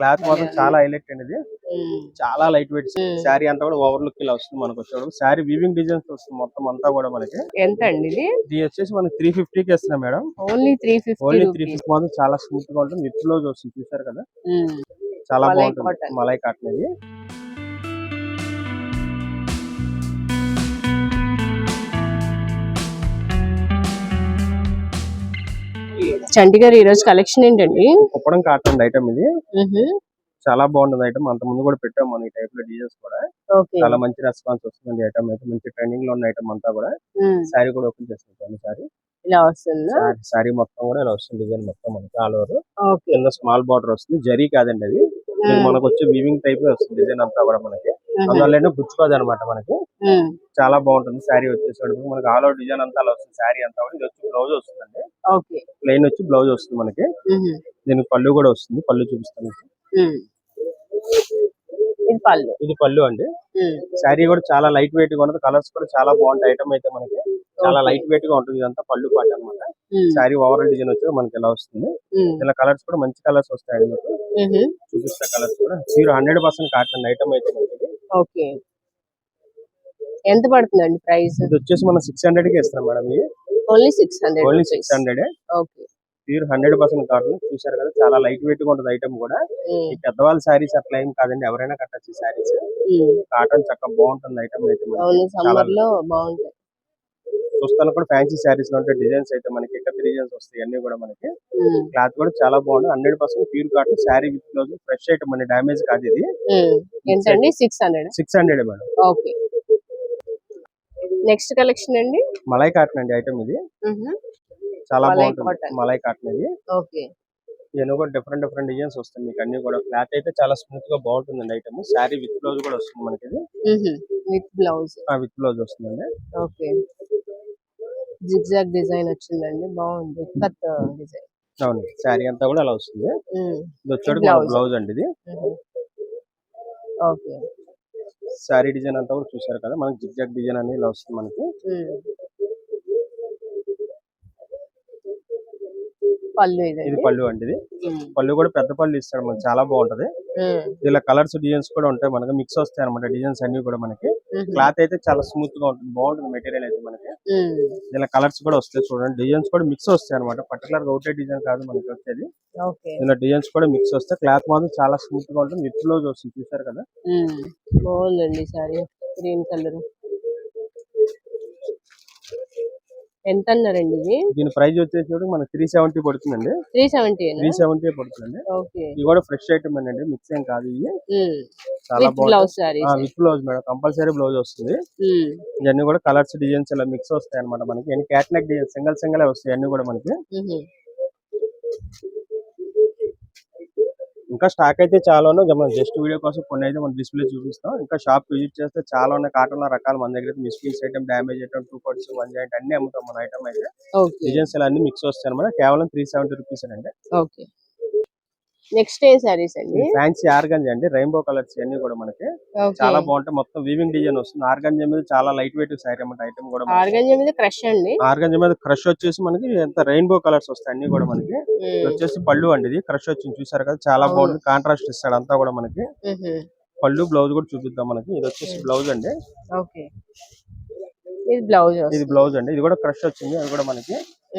Cloth మాత్రం చాలా highlight అండి ఇది. ఉమ్, చాలా లైట్ వెయిట్ Hmm. శారీ అంతా కూడా ఓవర్ లుక్ ఇలా వస్తుంది మనకు వచ్చేటప్పుడు. శారీ వీవింగ్ డిజైన్స్ వస్తుంది మొత్తం అంతా కూడా మనకి. ఎంత అండి ఇది? ఇది వచ్చేసి మనకి త్రీ ఫిఫ్టీ కి ఇస్తున్నాం madam. Only three fifty only three fifty మాత్రం చాలా స్మూత్గా ఉంటుంది. విత్ బ్లౌజ్ వస్తుంది. చూసారు కదా? చాలా మలై బాగుంటుంది. మలై కాటన్ ఇది. చంటి గారు ఈ రోజు కలెక్షన్ ఏంటండి? కుప్పడం కాటన్ ఐటమ్ ఇది. చాలా బాగుంటుంది ఐటమ్ అంత ముందు కూడా పెట్టాం మనం ఈ టైప్లో డిజైన్స్ కూడా. చాలా మంచి రెస్పాన్స్ వస్తుంది ఐటమ్ అయితే. మంచి ట్రెండింగ్లో ఉన్న ఐటమ్ అంతా కూడా. శారీ కూడా ఓపెన్ చేస్తాం సారీ ఇలా వస్తుందా? శారీ మొత్తం కూడా ఇలా వస్తుంది డిజైన్ మొత్తం మనకి ఆల్ ఓవర్ కింద స్మాల్ బార్డర్ వస్తుంది. జరీ కాదండి అది. మనకు వచ్చే వీవింగ్ టైప్ వస్తుంది డిజైన్ అంతా కూడా మనకి. అందువల్ల గుచ్చుకోదు అనమాట మనకి. చాలా బాగుంటుంది. శారీ వచ్చేసరికి మనకి ఆల్ ఓవర్ డిజైన్ అంతా అలా వస్తుంది. శారీ అంతా కూడా. ఇది వచ్చి బ్లౌజ్ వస్తుందండి. ప్లెయిన్ వచ్చి బ్లౌజ్ వస్తుంది మనకి. దీనికి పళ్ళు కూడా వస్తుంది. పళ్ళు చూపిస్తాను. ఇది పళ్ళు. ఇది పళ్ళు అండి. శారీ కూడా చాలా లైట్ వెయిట్గా ఉంటుంది కలర్స్ కూడా చాలా బాగుంటాయి. ఐటమ్ అయితే మనకి చాలా. లైట్ వెయిట్గా ఉంటుంది. ఇదంతా పళ్ళు పాట అనమాట శారీ ఓవరాల్ డిజైన్ వచ్చి మనకి ఎలా వస్తుంది. ఇలా కలర్స్ కూడా మంచి కలర్స్ వస్తాయండి మీకు. చూపిస్తా కలర్స్ కూడా. మీరు హండ్రెడ్ పర్సెంట్ కాటన్ ఐటమ్ అయితే మనకి. ఓకే. ఎంత పడుతుందండి ప్రైస్? ఇది వచ్చేసి మనం సిక్స్ హండ్రెడ్కి ఇస్తాం మేడం ఇది. Only six hundred only six hundred okay. Pure hundred percent cotton చూసారు కదా చాలా లైట్ వెయిట్గా ఉంటుంది ఐటమ్ కూడా. ఈ పెద్దవాళ్ళ శారీస్ అట్లా ఏం కాదండి ఎవరైనా కట్టచ్చు శారీస్ ఉమ్. కాటన్ చక్కగా బాగుంటుంది ఐటమ్ అయితే బాగుంటాయి. చూస్తాను కూడా ఫ్యాన్సీ శారీస్లో ఉంటే డిజైన్స్ అయితే మనకి ఇక్కడ డిజైన్స్ వస్తాయి అన్ని కూడా మనకి. క్లాత్ కూడా చాలా బాగుంది hundred percent pure cotton sari with blouse fresh item అండి. డామేజ్ కాదు ఇది. Six hundred six hundred madam. Okay. Next collection అండి? మలై కాటన్ అండి ఐటమ్ ఇది. చాలా బాగుంటుంది. మలై కాటన్ ఇది. ఓకే. ఇవన్నీ కూడా డిఫరెంట్ డిఫరెంట్ డిజైన్స్ వస్తాయి. మీకు అన్ని కూడా క్లాత్ అయితే చాలా స్మూత్గా బాగుంటుందండి ఐటమ్. శారీ విత్ బ్లౌజ్ కూడా వస్తుంది మనకి ఇది. విత్ బ్లౌజ్ విత్ బ్లౌజ్ వస్తుందండి. ఓకే. జిగ్జాగ్ డిజైన్ వచ్చిందండి. బాగుంది. కత్ డిజైన్ అవును. శారీ అంతా కూడా అలా వస్తుంది. ఇది Blouse. బ్లౌజ్ అండి ఇది. ఓకే. శారీ డిజైన్ అంతా కూడా చూసారు కదా? మనకి జిగ్జాగ్ డిజైన్ అనేది ఇలా వస్తుంది మనకి. పళ్ళు ఇది పళ్ళు అండి ఇది. పళ్ళు కూడా పెద్ద పళ్ళు ఇస్తాడు మనకి చాలా బాగుంటది. ఇలా కలర్స్ డిజైన్స్ కూడా ఉంటాయి మనకి మిక్స్ వస్తాయి అనమాట డిజైన్స్ అన్ని కూడా మనకి. క్లాత్ అయితే చాలా స్మూత్గా ఉంటుంది బాగుంటుంది మెటీరియల్ అయితే మనకి. ఇలా కలర్స్ కూడా వస్తాయి చూడండి డిజైన్స్ కూడా మిక్స్ వస్తాయి అనమాట పర్టికులర్గా ఒకటే డిజైన్ కాదు మనకి వచ్చేది. ఇలా డిజైన్స్ కూడా మిక్స్ వస్తాయి క్లాత్ మాత్రం చాలా స్మూత్గా ఉంటుంది. విత్ బ్లౌజ్ వస్తుంది చూసారు కదా? బాగుందండి సారీ గ్రీన్ కలర్. ఎంత అన్నారండి ఇది దీని ప్రైస్ వచ్చేసి మనకి త్రీ సెవెంటీ పడుతుందండి. త్రీ సెవెంటీ త్రీ సెవెంటీ పడుతుందండి. ఓకే. ఇది కూడా ఫ్రెష్ ఐటమ్ అండి మిక్స్ ఏం కాదు ఇవి చాలా with blouse sarees with blouse madam compulsory blouse వస్తుంది. ఇవన్నీ కూడా కలర్స్ డిజైన్స్ ఇలా మిక్స్ వస్తాయి అనమాట మనకి క్యాట్లాగ్ డిజైన్ సింగల్ సింగల్ వస్తాయి అన్ని కూడా మనకి. ఇంకా స్టాక్ అయితే చాలా ఉన్నాయి. మనం జస్ట్ వీడియో కోసం కొన్ని అయితే మనం డిస్ప్లే చూపిస్తాం. ఇంకా షాప్ విజిట్ చేస్తే చాలా ఉన్నాయి. కాటన్ రకాలు మన దగ్గర మిస్పీస్ item damage item two coats one joint అన్ని అమ్ముతాం మన ఐటమ్ అయితే. డిజైన్స్ అన్ని మిక్స్ వస్తాయి అనమాట కేవలం త్రీ సెవెంటీ రూపీస్ అండి. ఓకే నెక్స్ట్ ఏ సారీస్ అండి. ఫ్యాన్సీ ఆర్గంజీ అండి. రెయిన్బో కలర్స్ అన్ని కూడా మనకి చాలా బాగుంటాయి. మొత్తం వీవింగ్ డిజైన్ వస్తుంది. ఆర్గంజీ మీద చాలా లైట్ వెయిట్ సారీ అన్నమాట ఐటమ్ కూడా ఆర్గంజా మీద క్రష్ అండి. ఆర్గంజీ మీద క్రష్ వచ్చేసి మనకి ఎంత రెయిన్బో కలర్స్ వస్తాయి అన్ని కూడా మనకి. వచ్చేసి పళ్ళు అండి ఇది. క్రష్ వచ్చింది. చూసారు కదా చాలా. బాగుంది. కాంట్రాస్ట్ ఇస్తాడు అంతా కూడా మనకి. పళ్ళు బ్లౌజ్ కూడా చూపిద్దాం మనకి. ఇది వచ్చేసి బ్లౌజ్ అండి. ఓకే. ఇది బ్లౌజ్ ఇది బ్లౌజ్ అండి. ఇది కూడా క్రష్ వచ్చింది. అది కూడా మనకి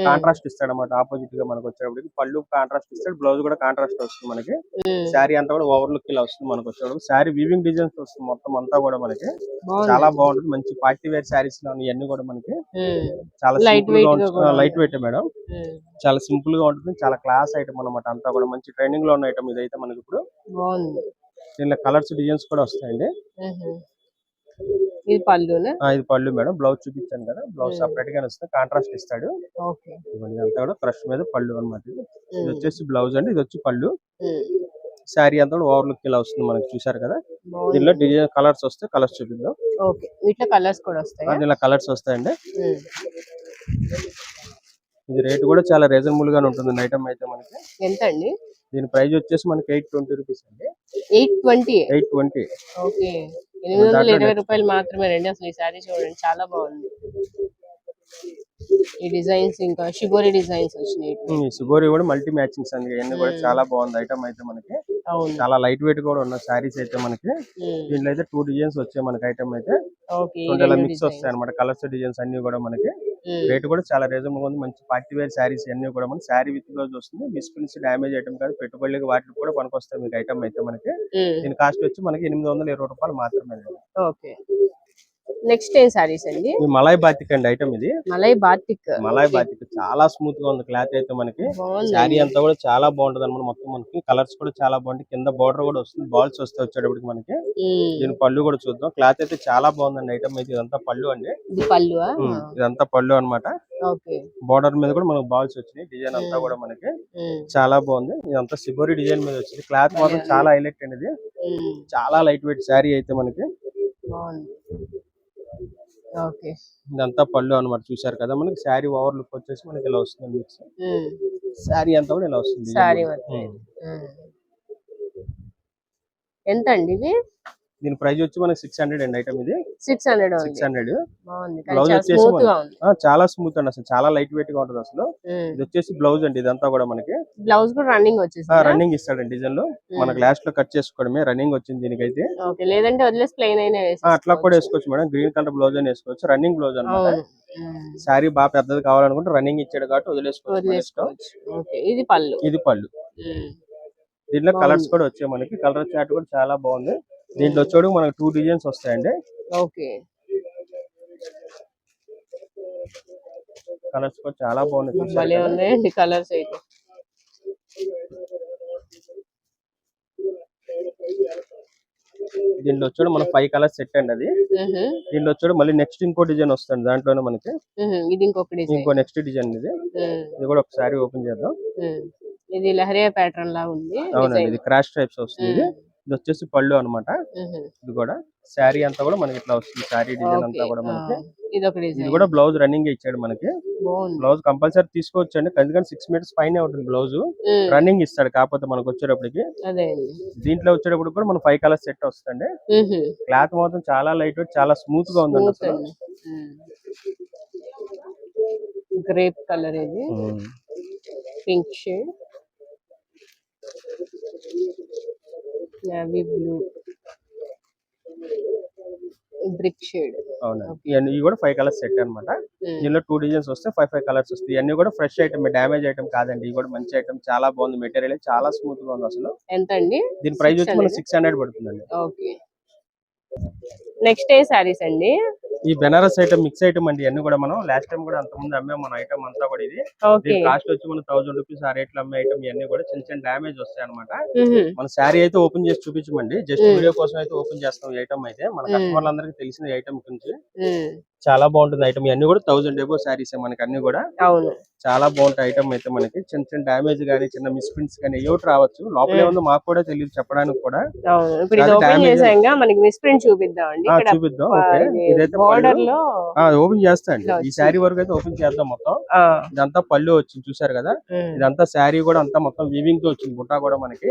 కాంట్రాస్ట్ ఇస్తాడు అనమాట ఆపోజిట్గా మనకి వచ్చేటప్పటికి పళ్ళు కాంట్రాస్ట్ ఇస్తాడు బ్లౌజ్ కూడా కాంట్రాస్ట్ వస్తుంది మనకి. శారీ అంతా కూడా ఓవర్ లుక్ ఇలా వస్తుంది మనకి వచ్చేటప్పుడు. శారీ వీవింగ్ డిజైన్స్ వస్తుంది మొత్తం అంతా కూడా మనకి. చాలా బాగుంటుంది. మంచి పార్టీ వేర్ శారీస్ ఇవన్నీ కూడా మనకి. చాలా సింపుల్గా ఉంటుంది లైట్ వెయిట్ మేడం. చాలా సింపుల్గా ఉంటుంది. చాలా క్లాస్ ఐటమ్ అన్నమాట. అంతా కూడా మంచి ట్రైనింగ్లో ఉన్న ఐటమ్ ఇదైతే మనకి ఇప్పుడు. దీనిలో కలర్స్ డిజైన్స్ కూడా వస్తాయండి. ఇది పళ్ళునా? ఆ, ఇది పళ్ళు మేడం. బ్లౌజ్ చూపించాను కదా. బ్లౌజ్. సపరేట్ గానే వస్తుంది. కాంట్రాస్ట్ ఇస్తాడు. అంతా కూడా క్రష్ మీద పళ్ళు అన్నమాట ఇది. వచ్చేసి బ్లౌజ్ అండి. ఇది వచ్చి పళ్ళు. శారీ అంతా కూడా ఓవర్ లుక్ ఇలా వస్తుంది మనకి. చూసారు కదా? దీనిలో డిజైన్ కలర్స్ వస్తే కలర్స్ చూపిద్దాం. ఓకే. వీటిలో కలర్స్ కూడా వస్తాయి? దీనిలో కలర్స్ వస్తాయండి. ఇది రేట్ కూడా చాలా రీజనబుల్ గానే ఉంటుంది. ఐటమ్ అయితే మనకి. ఎంత అండి దీని ప్రైస్ వచ్చేసి మనకి ఎయిట్ ట్వంటీ రూపీస్ అండి. Eight twenty? Eight twenty. Okay. ఎనిమిది వందల ఇరవై రూపాయలు మాత్రమే రండి అసలు ఈ సారీ చూడండి చాలా బాగుంది. ఈ డిజైన్స్ ఇంకా షిబోరి డిజైన్స్ వచ్చినాయి. సుగోరి కూడా మల్టీ మ్యాచింగ్స్ అండి. ఇవన్నీ కూడా. చాలా బాగుంది ఐటమ్ అయితే మనకి. చాలా లైట్ వెయిట్ కూడా ఉన్న శారీస్ అయితే మనకి. దీంట్లో అయితే టూ డిజైన్స్ వచ్చాయి మనకి ఐటమ్ అయితే. మిక్స్. వస్తాయి అనమాట కలర్స్ డిజైన్స్ అన్ని కూడా మనకి. రేట్ కూడా చాలా రీజనబుల్ ఉంది. మంచి పార్టీ వేర్ శారీస్ అన్ని కూడా మనకి శారీ విత్ బ్లౌజ్ వస్తుంది. మిస్ప్రిన్స్ డ్యామేజ్ ఐటమ్ కాదు పెట్టుబడులకి వాటికి కూడా పనికొస్తాయి మీకు ఐటమ్ అయితే మనకి. దీని కాస్ట్ వచ్చి మనకి ఎనిమిది వందల ఇరవై రూపాయలు మాత్రమే ఓకే. నెక్స్ట్ ఏం సారీస్ అండి? ఈ మలాయ్ బాతిక్ అండి ఐటమ్ ఇది. మలై బాతిక్. మలాయ్ బాతిక్ చాలా స్మూత్గా ఉంది క్లాత్ అయితే మనకి. శారీ అంతా కూడా చాలా బాగుంటది అనమాట మొత్తం మనకి కలర్స్ కూడా చాలా బాగుంటాయి. కింద బార్డర్ కూడా వస్తుంది. బాల్స్ వస్తాయి వచ్చేటప్పటికి మనకి. దీని పళ్ళు కూడా చూద్దాం. క్లాత్ అయితే చాలా బాగుందండి ఐటమ్ అయితే ఇదంతా పళ్ళు అండి. ఉమ్, ఇదంతా పళ్ళు అన్నమాట. ఓకే. బార్డర్ మీద కూడా మనకు బాల్స్ వచ్చినాయి. డిజైన్ అంతా కూడా మనకి. చాలా బాగుంది. ఇదంతా సిబోరి డిజైన్ మీద వచ్చింది. క్లాత్ మాత్రం చాలా హైలైట్ అండి ఇది. చాలా లైట్ వెయిట్ శారీ అయితే మనకి. బాగుంది. ఇదంతా పళ్ళు అన్నమాట. చూసారు కదా మనకి? శారీ ఓవర్ లుక్ వచ్చేసి మనకి ఇలా వస్తుంది మిక్స్. శారీ అంతా కూడా ఇలా వస్తుంది. శారీ. ఎంత అండి ఇది? దీని ప్రైస్ వచ్చి మనకి సిక్స్ హండ్రెడ్ అండి ఐటమ్ ఇది. Six hundred six hundred blouse వచ్చేసి చాలా స్మూత్ అండి అసలు. చాలా లైట్ వెయిట్గా ఉంటుంది అసలు. ఇది వచ్చేసి బ్లౌజ్ అండి ఇదంతా కూడా మనకి. బ్లౌజ్ కూడా రన్నింగ్ వచ్చేసి రన్నింగ్ ఇస్తాడండి డిజైన్లో. మనకి లాస్ట్లో కట్ చేసుకోవడమే రన్నింగ్ వచ్చింది దీనికైతే. లేదంటే వదిలేసి ప్లెయిన్ అయినా అట్లా కూడా వేసుకోవచ్చు మేడం. గ్రీన్ కలర్ బ్లౌజ్ అని వేసుకోవచ్చు. రన్నింగ్ బ్లౌజ్ ఉమ్. శారీ బాగా పెద్దది కావాలనుకుంటే రన్నింగ్ ఇచ్చాడు కాబట్టి వదిలేసుకోవచ్చు ఇది పళ్ళు. ఇది పళ్ళు. దీంట్లో కలర్స్. కూడా వచ్చాయి మనకి. కలర్ చాట్ కూడా చాలా బాగుంది. దీంట్లో వచ్చాడు మనకి టూ డిజైన్స్ వస్తాయండి. ఓకే. కలర్స్ కూడా చాలా బాగున్నాయి భలే? ఉన్నాయండి కలర్స్ అయితే. దీంట్లో వచ్చాడు మన ఫైవ్ కలర్స్ సెట్ అండి అది. దీంట్లో వచ్చాడు మళ్ళీ నెక్స్ట్ ఇంకో డిజైన్ వస్తుంది దాంట్లోనే మనకి. ఇది ఇంకొక డిజైన్ ఇంకో నెక్స్ట్ డిజైన్ ఇది. ఇది కూడా ఒకసారి ఓపెన్ చేద్దాం. ఇది లహరియా ప్యాటర్న్ లా ఉంది అవునండి ఇది క్రాష్ టైప్స్ వస్తుంది ఇది వచ్చేసి పళ్ళు అన్నమాట ఇది కూడా శారీ అంతా కూడా మనకి ఇట్లా వస్తుంది. శారీ డిజైన్ అంతా కూడా మనకి. ఇది కూడా బ్లౌజ్ రన్నింగ్ ఇచ్చాడు మనకి. బ్లౌజ్ కంపల్సరీ తీసుకోవచ్చు అండి ఎందుకంటే సిక్స్ మీటర్స్ పైన ఉంటుంది బ్లౌజ్. రన్నింగ్ ఇస్తాడు కాకపోతే మనకు వచ్చేటప్పటికి. దీంట్లో వచ్చేటప్పుడు కూడా మన ఫైవ్ కలర్స్ సెట్ వస్తుంది క్లాత్ మాత్రం చాలా లైట్ వెయిట్ చాలా స్మూత్గా ఉందండి అసలు. గ్రేప్ కలర్ ఇది. Pink shade. Navy blue brick shade అవునండి. ఇవన్నీ ఇవి కూడా ఫైవ్ కలర్స్ సెట్ అన్నమాట. దీనిలో టూ డిజైన్స్ వస్తే ఫైవ్ ఫైవ్ కలర్స్ వస్తాయి. ఇవన్నీ కూడా ఫ్రెష్ ఐటమ్ డ్యామేజ్ ఐటమ్ కాదండి. ఇవి కూడా మంచి ఐటమ్ చాలా బాగుంది. మెటీరియల్ చాలా స్మూత్గా ఉంది అసలు. ఎంత అండి దీని ప్రైస్ వచ్చి 600? మనకి సిక్స్ హండ్రెడ్ పడుతుందండి. ఓకే నెక్స్ట్ ఏ సారీస్ అండి? ఈ బెనారస్ ఐటమ్ మిక్స్ ఐటమ్ అండి ఇవన్నీ కూడా మనం లాస్ట్ టైం కూడా అంత ముందు అమ్మే మన ఐటమ్ అంతా కూడా ఇది. దీని కాస్ట్ వచ్చి మన థౌసండ్ రూపీస్ ఆ రేట్లో అమ్మే ఐటమ్ ఇవన్నీ కూడా చిన్న చిన్న డ్యామేజ్ వస్తాయి అనమాట మన శారీ అయితే ఓపెన్ చేసి చూపించమండి. జస్ట్. వీడియో కోసం అయితే ఓపెన్ చేస్తాం ఐటమ్ అయితే. మన. కస్టమర్లందరికీ తెలిసిన ఐటమ్ గురించి. చాలా బాగుంటుంది ఐటమ్ ఇవన్నీ కూడా థౌసండ్ ఎబో శారీస్ మనకి అన్ని కూడా. చాలా బాగుంటాయి ఐటమ్ అయితే మనకి. చిన్న చిన్న డ్యామేజ్ గానీ చిన్న మిస్ప్రింట్స్ కానీ ఏమిటి రావచ్చు. లోపల. ఏముందో మాకు కూడా తెలియదు చెప్పడానికి కూడా. చూపిద్దాం. చూపిద్దాం ఇదైతే బార్డర్. లో ఓపెన్ చేస్తా అండి. ఈ. శారీ వరకు అయితే ఓపెన్ చేద్దాం మొత్తం. ఇదంతా పళ్ళు వచ్చింది చూసారు కదా? ఇదంతా శారీ కూడా అంతా మొత్తం వీవింగ్తో వచ్చింది బుట్టా కూడా మనకి.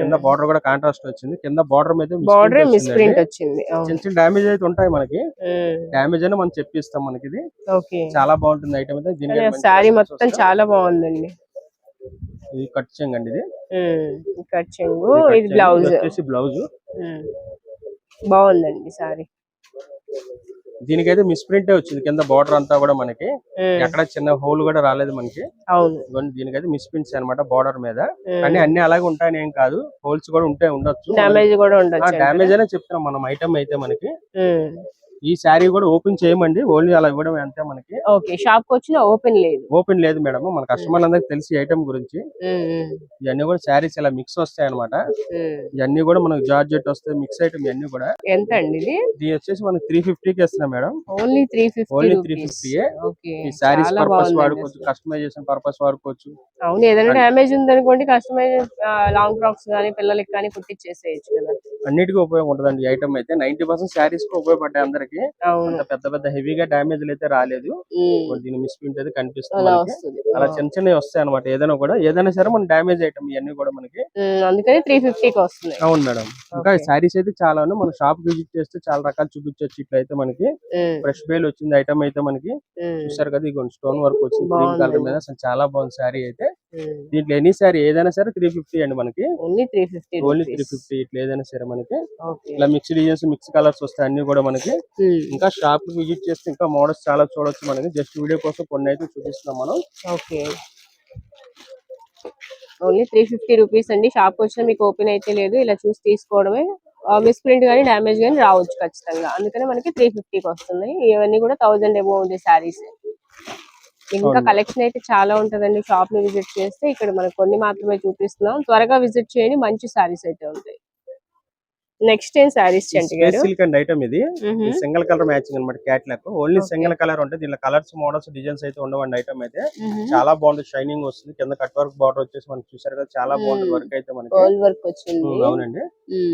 కింద. బార్డర్ కూడా కాంట్రాస్ట్ వచ్చింది. కింద బార్డర్ మీద బార్డర్ వచ్చిందండి. మిస్ప్రింట్ వచ్చింది చిన్న చిన్న డ్యామేజ్ అయితే ఉంటాయి మనకి. ఉమ్, డ్యామేజ్ అయినా మనం చెప్పిస్తాం మనకి ఇది. చాలా బాగుంటుంది ఐటమ్ అయితే. మంచి శారీ మొత్తం. చాలా బాగుందండి. ఇది కట్ చేయండి ఇది. ఉమ్, కట్ చెంగు ఇది ఇది. బ్లౌజ్ ఇది వచ్చేసి బ్లౌజ్ బాగుందండి సారీ. దీనికైతే మిస్ప్రింటే వచ్చింది. కింద బార్డర్ అంతా కూడా మనకి. ఎక్కడ చిన్న హోల్ కూడా రాలేదు మనకి. అవును. దీనికైతే మిస్ప్రింట్స్ అన్నమాట బార్డర్ మీద. కానీ అన్ని అలాగే ఉంటాయని ఏం కాదు. హోల్స్ కూడా ఉంటే ఉండొచ్చు. డ్యామేజ్ కూడా ఉండొచ్చు డ్యామేజ్ అనే చెప్తున్నాం. మనం ఐటమ్ అయితే మనకి. ఈ శారీ కూడా ఓపెన్ చేయమండి. ఓన్లీ అలా ఇవ్వడం అంతే మనకి. ఓకే షాప్కి వచ్చిన ఓపెన్ లేదు. ఓపెన్ లేదు మేడం. మన కస్టమర్లందరికీ తెలిసి ఐటమ్ గురించి. ఇవన్నీ కూడా శారీస్ ఇలా మిక్స్ వస్తాయి అనమాట. ఇవన్నీ కూడా మనకి జార్జెట్ వస్తాయి మిక్స్ ఐటమ్ ఇవన్నీ కూడా. ఎంత అండి ఇది? వచ్చేసి మనకి త్రీ ఫిఫ్టీకి ఇస్తున్నాం madam. Only three fifty only three fifty ఈ శారీస్ పర్పస్ వాడుకోవచ్చు. కస్టమైజేషన్ పర్పస్ వాడుకోవచ్చు. అవును ఏదైనా డ్యామేజ్ ఉందనుకోండి కస్టమైజ్ లాంగ్ ఫ్రాక్స్ కానీ పిల్లలకి కానీ కుట్టించేసేయచ్చు కదా. అన్నిటికీ ఉపయోగం ఉంటుందండి ఐటమ్ అయితే. నైన్టీ పర్సెంట్ శారీస్కి ఉపయోగపడ్డాయి అందరికి. అంత పెద్ద పెద్ద హెవీగా డ్యామేజ్ అయితే రాలేదు దీని మిస్ప్రింట్ అయితే కనిపిస్తుంది అలా మనకి. వస్తుంది. చిన్న చిన్నవి వస్తాయి అనమాట ఏదైనా కూడా ఏదైనా సరే మన డ్యామేజ్ ఐటమ్ ఇవన్నీ కూడా మనకి అందుకని త్రీ ఫిఫ్టీకి వస్తున్నాయి. అవును మేడం. ఇంకా. శారీస్ అయితే చాలా ఉన్నాయి. మన షాప్ విజిట్ చేస్తే చాలా రకాలు చూపించవచ్చు ఇట్లయితే మనకి. ఫ్రెష్ బేల్ వచ్చింది ఐటమ్ అయితే మనకి. చూసారు కదా ఇగోండి స్టోన్ వర్క్ వచ్చింది. కలర్ మీద. అసలు చాలా బాగుంది శారీ అయితే. దీంట్లో ఎనీ సారీ ఏదైనా సరే త్రీ ఫిఫ్టీ అండి మనకి. Only three fifty only three fifty ఇట్లా ఏదైనా సరే మనకి. ఇలా మిక్స్ డిజైన్స్ మిక్స్ కలర్స్ వస్తాయి అన్ని కూడా మనకి. ఇంకా షాప్ విజిట్ చేస్తే ఇంకా మోడల్స్ చాలా చూడొచ్చు మనకి. జస్ట్ వీడియో కోసం కొన్ని అయితే చూపిస్తున్నాం మనం. Okay only three fifty rupees అండి. షాప్ వచ్చిన మీకు ఓపెన్ అయితే లేదు. ఇలా చూసి తీసుకోవడమే. మిస్ ప్రింట్ కానీ డ్యామేజ్ కానీ రావచ్చు ఖచ్చితంగా. అందుకనే మనకి త్రీ ఫిఫ్టీకి వస్తున్నాయి ఇవన్నీ కూడా థౌజండ్ ఎబో ఉంది శారీస్ ఇంకా. కలెక్షన్ అయితే చాలా ఉంటదండి. షాప్ని విజిట్ చేస్తే ఇక్కడ మనకు కొన్ని మాత్రమే చూపిస్తున్నాం. త్వరగా విజిట్ చేయండి. మంచి శారీస్ అయితే ఉంటాయి. నెక్స్ట్ ఏం గారు సిల్క్ అండ్ ఐటమ్ ఇది. సింగిల్ కలర్ మ్యాచింగ్ అనమాట క్యాట్లాక్ ఓన్లీ. సింగిల్ కలర్ ఉంటుంది దీనిలో కలర్స్ మోడల్స్ డిజైన్స్ అయితే ఉండవండి ఐటమ్ అయితే. చాలా బాగుంటుంది షైనింగ్ వస్తుంది కింద కట్ వర్క్ బార్డర్ వచ్చేసి మనకి చూసారు కదా చాలా బాగుంటుంది. వర్క్ అయితే మనకి వర్క్ వచ్చింది అవునండి.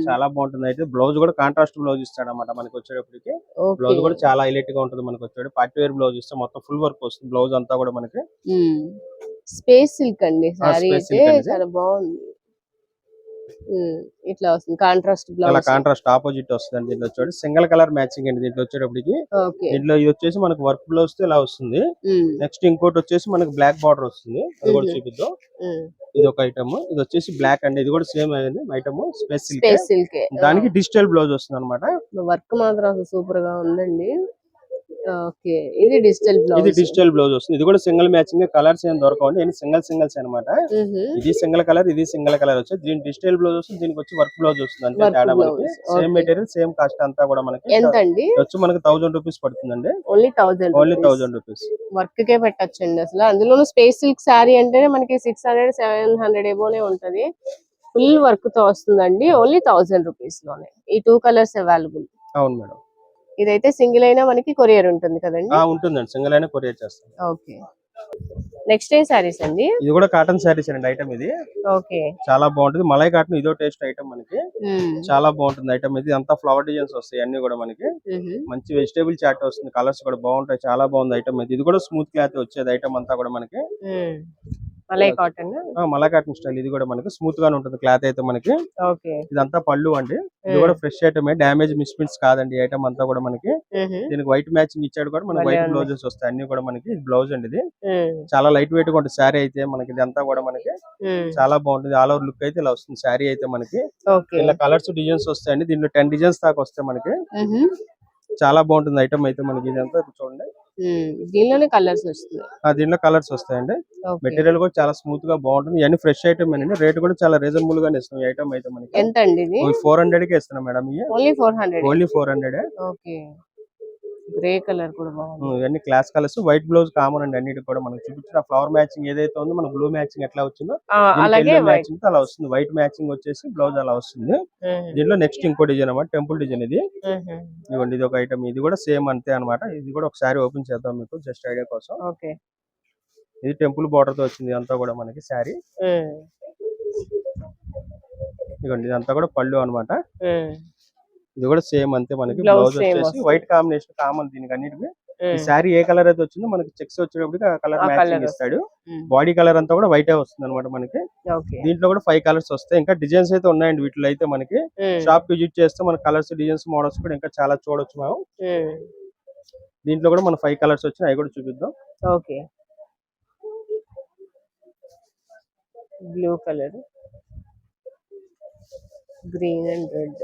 చాలా బాగుంటుంది అయితే బ్లౌజ్ కూడా కాంట్రాస్ట్ బ్లౌజ్ ఇస్తాడు అనమాట మనకి వచ్చేటప్పటికి. బ్లౌజ్ కూడా చాలా హైలైట్గా ఉంటుంది మనకి వచ్చేది పార్టీ వేర్ బ్లౌజ్ ఇస్తే మొత్తం ఫుల్ వర్క్ వస్తుంది బ్లౌజ్ అంతా కూడా మనకి. స్పేస్ సిల్క్ అండి సారీ అయితే. చాలా బాగుంది. ఇట్లా వస్తుంది. కాంట్రాస్ట్ బ్లౌజ్ కాంట్రాస్ట్ ఆపోజిట్ వస్తుంది దీంట్లో వచ్చేది సింగిల్ కలర్ మ్యాచింగ్ అండి దీంట్లో వచ్చేటప్పటికి. దీంట్లో ఇది వచ్చేసి మనకి వర్క్ బ్లౌజ్ ఇలా వస్తుంది. నెక్స్ట్ ఇంకోటి వచ్చేసి మనకి బ్లాక్ బార్డర్ వస్తుంది. అది కూడా. చూపిద్దాం. ఇది ఒక ఐటమ్ ఇది వచ్చేసి బ్లాక్ అండి. ఇది కూడా సేమ్ అయింది item space silk space silk దానికి డిజిటల్ బ్లౌజ్ వస్తుంది అనమాట వర్క్ మాత్రం సూపర్గా ఉందండి. ఓకే. ఇది డిజిటల్ ఇది బ్లౌజ్. డిజిటల్ బ్లౌజ్ వస్తుంది. ఇది కూడా సింగిల్ మ్యాచింగ్ కలర్స్ ఏం దొరకవండి. ఇది సింగిల్ సింగిల్స్ అనమాట ఇది సింగిల్ కలర్ ఇది సింగిల్ కలర్ వచ్చి దీని డిజిటల్ బ్లౌజ్ వస్తుంది. దీనికి వచ్చి వర్క్ బ్లౌజ్ వస్తుంది అంతే Work తేడా మనకి. సేమ్. మెటీరియల్ సేమ్ కాస్ట్ అంతా కూడా మనకి ఎంత అండి ఇది వచ్చి మనకి థౌసండ్ రూపీస్ పడుతుందండి. Only thousand only thousand rupees. Work కే పెట్టచ్చండి అసలు. అందులోనూ స్పేస్ సిల్క్ శారీ అంటేనే మనకి సిక్స్ హండ్రెడ్ సెవెన్ హండ్రెడ్ ఏమోనే ఉంటది. ఫుల్ వర్క్తో వస్తుందండి. ఓన్లీ థౌసండ్ రూపీస్లోనే ఈ టూ కలర్స్ అవైలబుల్. అవును మేడం. ఇదైతే సింగిల్ అయినా మనకి కొరియర్ ఉంటుంది కదండి? ఉంటుందండి. సింగిల్ అయినా కొరియర్ చేస్తాం. ఓకే. నెక్స్ట్ ఏ సారీస్ అండి? ఇది కూడా కాటన్ శారీస్ అండి ఐటమ్ ఇది. ఓకే. చాలా బాగుంటుంది. మలై కాటన్ ఇదో టేస్ట్ ఐటమ్ మనకి. చాలా బాగుంటుంది ఐటమ్ ఇది. అంతా ఫ్లవర్ డిజైన్స్ వస్తాయి అన్ని కూడా మనకి. మంచి వెజిటేబుల్ చాట్ వస్తుంది. కలర్స్ కూడా బాగుంటాయి. చాలా బాగుంది ఐటమ్ ఇది. ఇది కూడా స్మూత్ క్లాత్ వచ్చేది ఐటమ్ అంతా కూడా మనకి. మలై కాటన్ ఆ, మలై కాటన్ స్టైల్ ఇది కూడా మనకి స్మూత్ గానే ఉంటుంది. క్లాత్ అయితే మనకి ఇదంతా పళ్ళు అండి. ఇది కూడా ఫ్రెష్ ఐటమ్ డ్యామేజ్ మిస్ప్రింట్స్ కాదండి. ఐటమ్ అంతా కూడా మనకి. దీనికి వైట్ మ్యాచింగ్ ఇచ్చాడు కూడా మనకి వైట్. బ్లౌజెస్ వస్తాయి. అన్ని కూడా మనకి బ్లౌజ్ అండి ఇది. చాలా లైట్ వెయిట్గా ఉంటుంది శారీ అయితే. మనకి ఇదంతా కూడా మనకి. చాలా బాగుంటుంది. ఆల్ ఓవర్ లుక్ అయితే ఇలా వస్తుంది. శారీ అయితే మనకి ఇలా కలర్స్ డిజైన్స్ వస్తాయండి. దీంట్లో టెన్ డిజైన్స్ దాకా వస్తాయి మనకి. చాలా బాగుంటుంది ఐటమ్ అయితే మనకి ఇదంతా. చూడండి. దీనిలోనే కలర్స్ వస్తున్నాయి. ఆ, దీంట్లో కలర్స్ వస్తాయండి. మెటీరియల్ కూడా చాలా స్మూత్గా బాగుంటుంది. ఇవన్నీ ఫ్రెష్ ఐటమ్ అండి. రేట్ కూడా చాలా రీజనబుల్ గానే ఇస్తాం ఈ ఐటమ్ అయితే మనకి. ఎంత అండి ఫోర్ హండ్రెడ్కి ఇస్తున్నాం madam only four hundred only four hundred okay. Grey colour కూడా బాగుంది. ఇవన్నీ class colours. White blouse common అండి అన్నిటి కూడా మనకి చూపించిన. ఫ్లవర్ మ్యాచింగ్ ఏదైతే ఉందో మన బ్లూ మ్యాచింగ్ ఎట్లా వచ్చిందో అలాగే మ్యాచింగ్ అలా వస్తుంది. వైట్ మ్యాచింగ్ వచ్చేసి బ్లౌజ్ అలా వస్తుంది. దీంట్లో నెక్స్ట్ ఇంకో డిజైన్ అన్నమాట టెంపుల్ డిజైన్ ఇది. ఇవ్వండి ఇది ఒక ఐటమ్ ఇది కూడా సేమ్ అంతే అన్నమాట. ఇది కూడా ఒకసారి ఓపెన్ చేద్దాం మీకు జస్ట్ ఐడియా కోసం. ఓకే. ఇది టెంపుల్ బార్డర్తో వచ్చింది అంతా కూడా మనకి శారీ. ఇదిగోండి ఇదంతా కూడా పళ్ళు అన్నమాట. ఇది కూడా సేమ్ అంతే మనకి బ్లౌజ్ వచ్చేసి. వైట్ కాంబినేషన్ కామన్ దీనికి అన్నిటికి. ఈ శారీ ఏ కలర్ అయితే వచ్చిందో మనకి చెక్స్ వచ్చేటప్పటికి ఆ కలర్ మ్యాచింగ్ ఇస్తాడు. బాడీ కలర్ అంతా కూడా వైట్ వస్తుంది అనమాట మనకి. దీంట్లో కూడా ఫైవ్ కలర్స్ వస్తాయి. ఇంకా డిజైన్స్ అయితే ఉన్నాయండి వీటిలో అయితే మనకి. షాప్ విజిట్ చేస్తే మన కలర్స్ డిజైన్స్ మోడల్స్ కూడా ఇంకా చాలా చూడొచ్చు మనం. దీంట్లో కూడా మన ఫైవ్ కలర్స్ వచ్చినాయి. అవి కూడా చూపిద్దాం. Okay. Blue colour green and red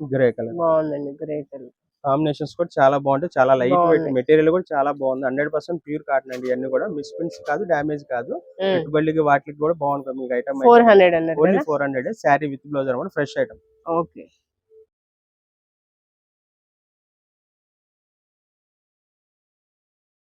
grey colour. బాగుందండి గ్రే కలర్. కాంబినేషన్స్ కూడా చాలా బాగుంటాయి చాలా లైట్ వెయిట్. మెటీరియల్ కూడా చాలా బాగుంది. హండ్రెడ్ పర్సెంట్ ప్యూర్ కాటన్ అండి ఇవన్నీ కూడా. మిస్ప్రింట్స్ కాదు డ్యామేజ్ కాదు. పెట్టుబడికి వాటికి కూడా బాగుంటుంది. మీకు ఐటమ్ ఫోర్ హండ్రెడ్ అన్నారు only four hundred. Saree with blouse అనమాట ఫ్రెష్ ఐటమ్. ఓకే.